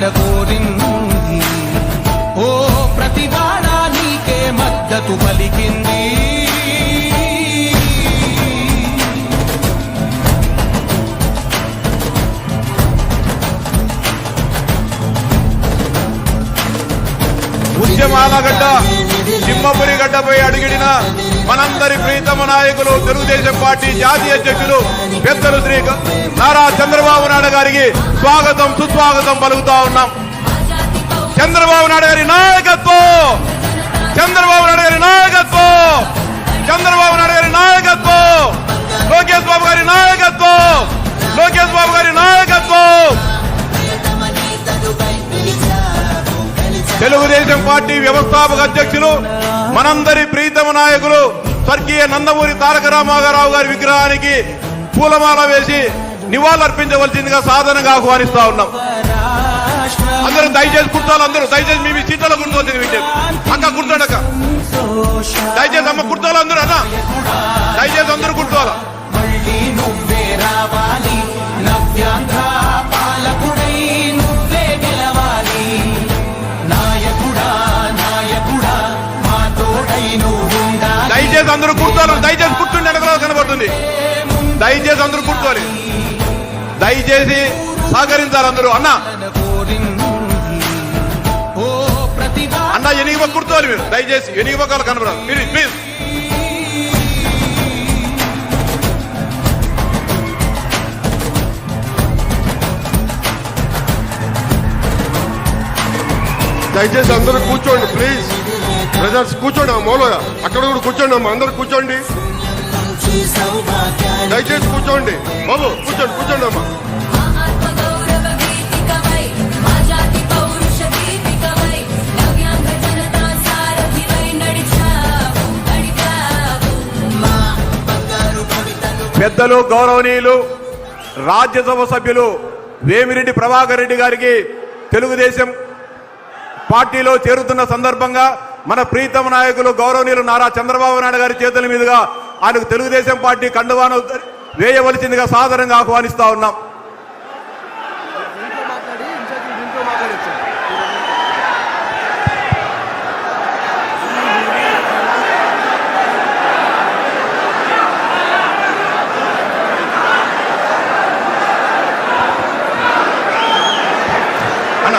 కోరింది ఓ ప్రతివాడా నీకే మద్దతు పలికింది. ఉద్యమాల గడ్డ సింహపురి గడ్డపై అడిగిడిన మనందరి ప్రీతమ నాయకులు తెలుగుదేశం పార్టీ జాతీయ అధ్యక్షులు పెద్దలు శ్రీ నారా చంద్రబాబు నాయుడు గారికి స్వాగతం సుస్వాగతం పలుకుతా ఉన్నాం. చంద్రబాబు నాయుడు గారి నాయకత్వం! చంద్రబాబు నాయుడు గారి నాయకత్వం! చంద్రబాబు నాయుడు గారి నాయకత్వం! లోకేష్ బాబు గారి నాయకత్వం! లోకేష్ బాబు గారి నాయకత్వం! తెలుగుదేశం పార్టీ వ్యవస్థాపక అధ్యక్షులు మనందరి ప్రీతమ నాయకులు స్వర్గీయ నందమూరి తారక రామారావు గారి విగ్రహానికి పూలమాల వేసి నివాళులర్పించవలసిందిగా సాధనగా ఆహ్వానిస్తా ఉన్నాం. అందరూ దయచేసి కుర్తాలు అందరూ. దయచేసి మీ మీ సీట్లలో కూర్చోవలసింది వింటే అక్క కూర్చోండి దయచేసి అమ్మ కుర్తాలు అందరూ అన్న. దయచేసి అందరూ కూర్చోవాలి? ఉంది దయచేసి అందరూ కూర్చోని దయచేసి సహకరించాలి అందరూ. అన్న. కోరింది ఓ ప్రతిభా అన్న కూర్చోవాలి మీరు. దయచేసి ఎనిగిపోకాలు కనబడాలి. ప్లీజ్ ప్లీజ్ దయచేసి అందరూ కూర్చోండి ప్లీజ్ బ్రదర్స్ కూర్చోండి ఆ మూల అక్కడ కూడా కూర్చోండి అమ్మ. అందరు కూర్చోండి. దయచేసి కూర్చోండి. బాబు కూర్చోండి కూర్చోండి అమ్మా. పెద్దలు గౌరవనీయులు రాజ్యసభ సభ్యులు వేమిరెడ్డి ప్రభాకర్ రెడ్డి గారికి తెలుగుదేశం పార్టీలో చేరుతున్న సందర్భంగా మన ప్రీతమ నాయకులు గౌరవనీయులు నారా చంద్రబాబు నాయుడు గారి చేతుల మీదుగా ఆయనకు తెలుగుదేశం పార్టీ కండువాను వేయవలసిందిగా సాదరంగా ఆహ్వానిస్తా ఉన్నాం అన్న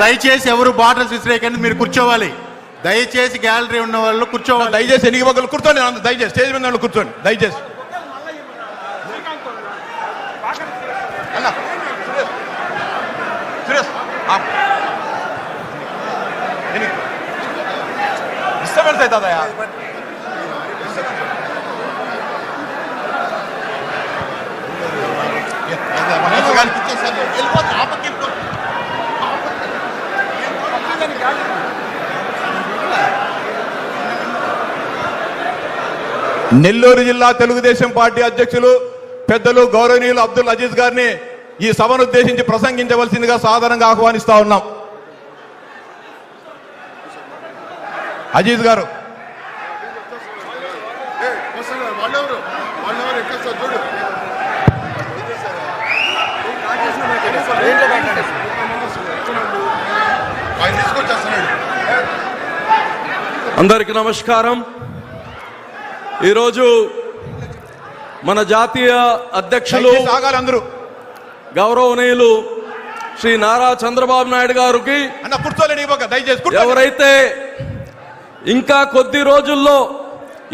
దయచేసి ఎవరు బాటిల్స్ విసిరేయకండి మీరు కూర్చోవాలి దయచేసి గ్యాలరీ ఉన్న వాళ్ళు కూర్చోవాలి దయచేసి ఎన్ని మొక్కలు కూర్చోండి దయచేసి స్టేజ్ మీద వాళ్ళు కూర్చోండి దయచేసి అన్న సురేష్ డిస్టర్బెన్స్ అవుతుందయా నెల్లూరు జిల్లా తెలుగుదేశం పార్టీ అధ్యక్షులు పెద్దలు గౌరవనీయులు అబ్దుల్ అజీజ్ గారిని ఈ సభను ఉద్దేశించి ప్రసంగించవలసిందిగా సాధారణంగా ఆహ్వానిస్తా ఉన్నాం. అజీజ్ గారు. ఏ, అందరికి నమస్కారం. ఈరోజు మన జాతీయ అధ్యక్షులు అందరూ. గౌరవనీయులు శ్రీ నారా చంద్రబాబు నాయుడు గారికి. ఎవరైతే ఇంకా కొద్ది రోజుల్లో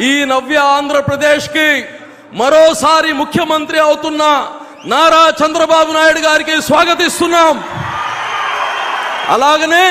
ఈ నవ్య ఆంధ్రప్రదేశ్కి మరోసారి ముఖ్యమంత్రి అవుతున్న నారా చంద్రబాబు నాయుడు గారికి స్వాగతిస్తున్నాం. అలాగనే